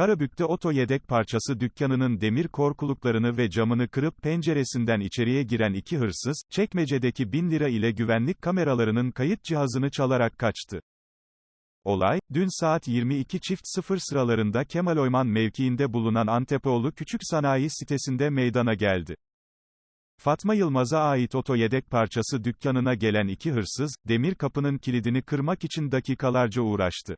Karabük'te oto yedek parçası dükkanının demir korkuluklarını ve camını kırıp penceresinden içeriye giren iki hırsız, çekmecedeki 1000 lira ile güvenlik kameralarının kayıt cihazını çalarak kaçtı. Olay, dün saat 22.00 sıralarında Kemal Oyman mevkiinde bulunan Antepoğlu Küçük Sanayi sitesinde meydana geldi. Fatma Yılmaz'a ait oto yedek parçası dükkanına gelen iki hırsız, demir kapının kilidini kırmak için dakikalarca uğraştı.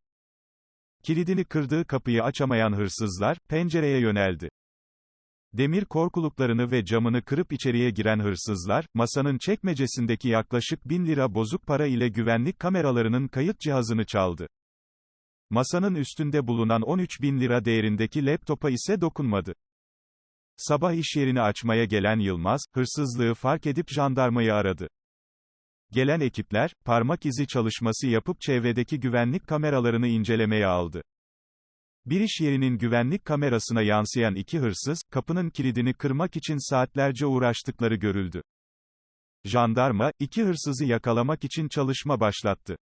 Kilidini kırdığı kapıyı açamayan hırsızlar, pencereye yöneldi. Demir korkuluklarını ve camını kırıp içeriye giren hırsızlar, masanın çekmecesindeki yaklaşık 1000 lira bozuk para ile güvenlik kameralarının kayıt cihazını çaldı. Masanın üstünde bulunan 13 bin lira değerindeki laptopa ise dokunmadı. Sabah iş yerini açmaya gelen Yılmaz, hırsızlığı fark edip jandarmayı aradı. Gelen ekipler, parmak izi çalışması yapıp çevredeki güvenlik kameralarını incelemeye aldı. Bir iş yerinin güvenlik kamerasına yansıyan iki hırsız, kapının kilidini kırmak için saatlerce uğraştıkları görüldü. Jandarma, iki hırsızı yakalamak için çalışma başlattı.